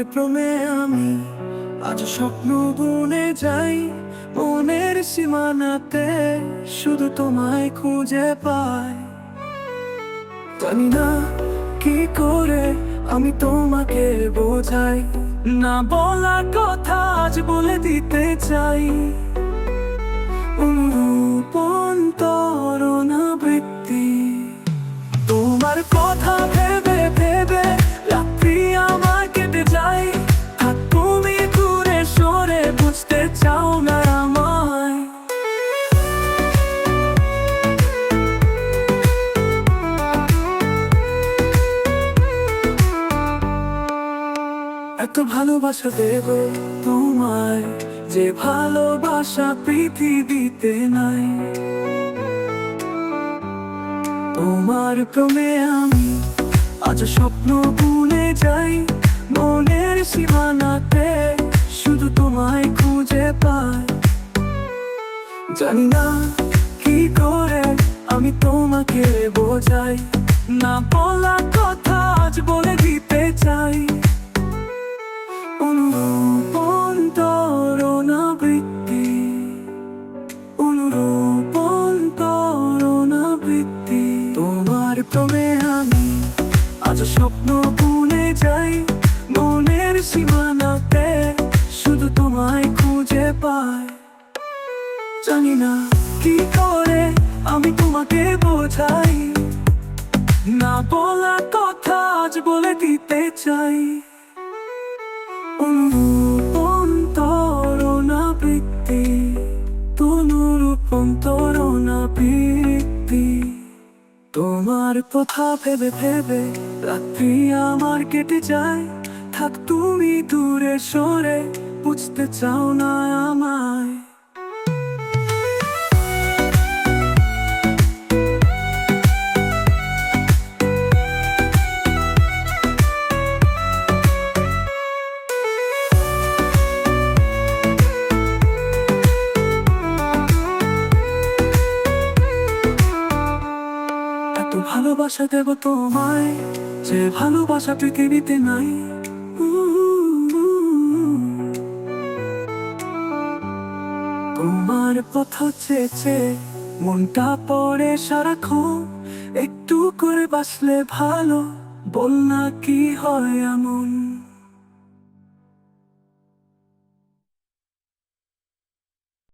ক্রমে আমি আজ স্বপ্ন বুনে যাই। মনের সীমানাতে শুধু তোমায় খুঁজে পাই। জানি না কি করে আমি তোমাকে বোঝাই। না বলা কথা আজ বলে দিতে চাই। রূপন্তরণা বৃত্তি। তোমার কথা এত ভালোবাসা দেব তোমায়, যে ভালোবাসা পৃথিবীতে নাই। তোমার ক্রমে আমি আজ স্বপ্ন ভুলে যাই, মনের সীমানাতে শুধু তোমায় খুঁজে পাই। জানি না কি করে আমি তোমাকে বোঝাই, না বলা কথা আজ বলে দিতে চাই। আমি। আজ স্বপ্ন যাই, মনের সীমানাতে শুধু তোমায় খুঁজে পাই। জানি না কি করে আমি তোমাকে বোঝাই। না বলা কথা আজ বলে দিতে চাই। তোমার কথা ভেবে ভেবে রাত্রি আমার কেটে যায়। থাক তুমি দূরে সরে, বুঝতে চাও না আমায়। ভালোবাসা দেব তোমায়, যে ভালোবাসা পৃথিবীতে নাই। তোমার পথ চেয়েছে, মনটা পড়ে সারাক্ষণ। একটু করে বাসলে ভালো, বল না কি হয় এমন।